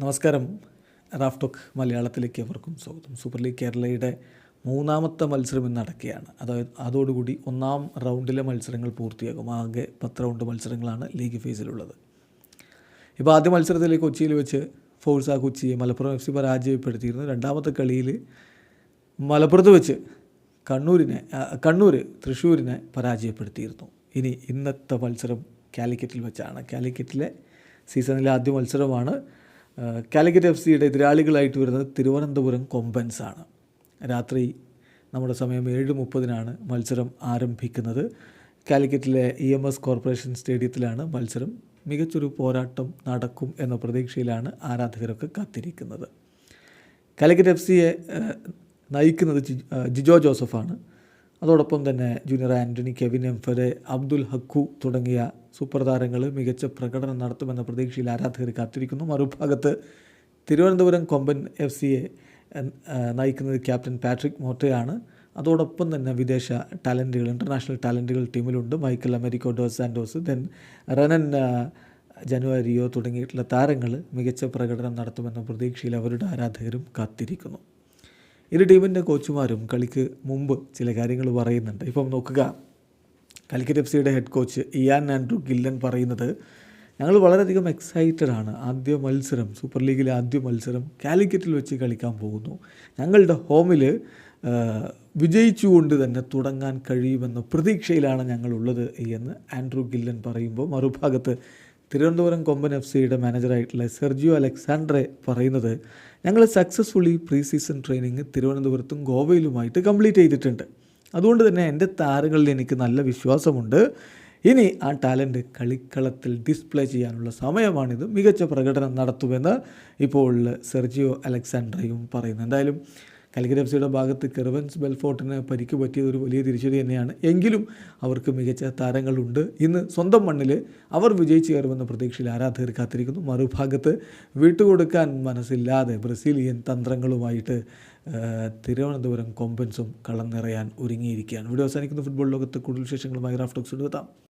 നമസ്കാരം. Raf talk മലയാളത്തിലേക്ക് അവർക്കും സ്വാഗതം. സൂപ്പർ ലീഗ് കേരളയുടെ മൂന്നാമത്തെ മത്സരം ഇന്ന് അടക്കുകയാണ് അതായത് അതോടുകൂടി ഒന്നാം റൗണ്ടിലെ മത്സരങ്ങൾ പൂർത്തിയാകും. ആകെ പത്ത് റൗണ്ട് മത്സരങ്ങളാണ് ലീഗ് ഫേസിലുള്ളത്. ഇപ്പോൾ ആദ്യ മത്സരത്തിൽ കൊച്ചിയിൽ വെച്ച് ഫോഴ്സ കൊച്ചിയെ മലപ്പുറം എഫ് സി പരാജയപ്പെടുത്തിയിരുന്നു. രണ്ടാമത്തെ കളിയിൽ മലപ്പുറത്ത് വെച്ച് കണ്ണൂരിനെ കണ്ണൂർ തൃശ്ശൂരിനെ പരാജയപ്പെടുത്തിയിരുന്നു. ഇനി ഇന്നത്തെ മത്സരം കാലിക്കറ്റിൽ വെച്ചാണ്. കാലിക്കറ്റിലെ സീസണിലെ ആദ്യ മത്സരമാണ് കാലിക്കറ്റ് എഫ് സിയുടെ എതിരാളികളായിട്ട് വരുന്നത് തിരുവനന്തപുരം കൊമ്പൻസാണ്. രാത്രി നമ്മുടെ സമയം ഏഴ് മുപ്പതിനാണ് മത്സരം ആരംഭിക്കുന്നത്. കാലിക്കറ്റിലെ ഇ എം എസ് കോർപ്പറേഷൻ സ്റ്റേഡിയത്തിലാണ് മത്സരം. മികച്ചൊരു പോരാട്ടം നടക്കും എന്ന പ്രതീക്ഷയിലാണ് ആരാധകരൊക്കെ കാത്തിരിക്കുന്നത്. കാലിക്കറ്റ് എഫ് സിയെ നയിക്കുന്നത് ജിജോ ജോസഫാണ്. അതോടൊപ്പം തന്നെ ജൂനിയർ ആന്റണി കെവിൻ എംഫരെ അബ്ദുൽ ഹക്കു തുടങ്ങിയ സൂപ്പർ താരങ്ങൾ മികച്ച പ്രകടനം നടത്തുമെന്ന പ്രതീക്ഷയിൽ ആരാധകർ കാത്തിരിക്കുന്നു. മറുഭാഗത്ത് തിരുവനന്തപുരം കൊമ്പൻ എഫ് സിയെ നയിക്കുന്നത് ക്യാപ്റ്റൻ പാട്രിക് മോട്ടയാണ് അതോടൊപ്പം തന്നെ വിദേശ ടാലന്റുകൾ ഇന്റർനാഷണൽ ടാലന്റുകൾ ടീമിലുണ്ട്. Michael Americo Dos Santos. Then റനൻ ജനുവരിയോ തുടങ്ങിയിട്ടുള്ള താരങ്ങൾ മികച്ച പ്രകടനം നടത്തുമെന്ന പ്രതീക്ഷയിൽ അവരുടെ ആരാധകരും കാത്തിരിക്കുന്നു. ഇരു ടീമിന്റെ കോച്ചുമാരും കളിക്ക് മുമ്പ് ചില കാര്യങ്ങൾ പറയുന്നുണ്ട്. ഇപ്പം നോക്കുക. കാലിക്കറ്റ് എഫ് സിയുടെ head coach Ian Andrew Gillan പറയുന്നത് ഞങ്ങൾ വളരെയധികം എക്സൈറ്റഡ് ആണ്. ആദ്യ മത്സരം സൂപ്പർ ലീഗിലെ ആദ്യ മത്സരം കാലിക്കറ്റിൽ വെച്ച് കളിക്കാൻ പോകുന്നു. ഞങ്ങളുടെ ഹോമിൽ വിജയിച്ചുകൊണ്ട് തന്നെ തുടങ്ങാൻ കഴിയുമെന്ന പ്രതീക്ഷയിലാണ് ഞങ്ങളുള്ളത് എന്ന് ആൻഡ്രു ഗില്ലൻ പറയുമ്പോൾ മറുഭാഗത്ത് തിരുവനന്തപുരം കൊമ്പൻ എഫ് സിയുടെ മാനേജറായിട്ടുള്ള സെർജിയോ അലക്സാണ്ട്രെ പറയുന്നത് ഞങ്ങൾ സക്സസ്ഫുള്ളി പ്രീ സീസൺ ട്രെയിനിങ് തിരുവനന്തപുരത്തും ഗോവയിലുമായിട്ട് കംപ്ലീറ്റ് ചെയ്തിട്ടുണ്ട്. അതുകൊണ്ട് തന്നെ എന്റെ താരങ്ങളിൽ എനിക്ക് നല്ല വിശ്വാസമുണ്ട്. ഇനി ആ ടാലന്റ് കളിക്കളത്തിൽ ഡിസ്പ്ലേ ചെയ്യാനുള്ള സമയമാണിത്. മികച്ച പ്രകടനം നടത്തുമെന്ന് ഇപ്പോൾ സെർജിയോ അലക്സാണ്ട്രയും പറയുന്നു. എന്തായാലും കാലിക്കറ്റ് എഫ് സിയുടെ ഭാഗത്ത് കെർവൻസ് ബെൽഫോർട്ടിന് പരിക്ക് പറ്റിയത് ഒരു വലിയ തിരിച്ചടി തന്നെയാണ്. എങ്കിലും അവർക്ക് മികച്ച താരങ്ങളുണ്ട്. ഇന്ന് സ്വന്തം മണ്ണിൽ അവർ വിജയിച്ചു കയറുമെന്ന പ്രതീക്ഷയിൽ ആരാധകർ കാത്തിരിക്കുന്നു. മറുഭാഗത്ത് വിട്ടുകൊടുക്കാൻ മനസ്സില്ലാതെ ബ്രസീലിയൻ തന്ത്രങ്ങളുമായിട്ട് തിരുവനന്തപുരം കൊമ്പൻസും കളം നിറയാൻ ഒരുങ്ങിയിരിക്കുകയാണ്. ഇവിടെ അവസാനിക്കുന്ന. ഫുട്ബോൾ ലോകത്ത് കൂടുതൽ വിശേഷങ്ങളുമായി റാഫ്റ്റോക്സ് എടുത്താം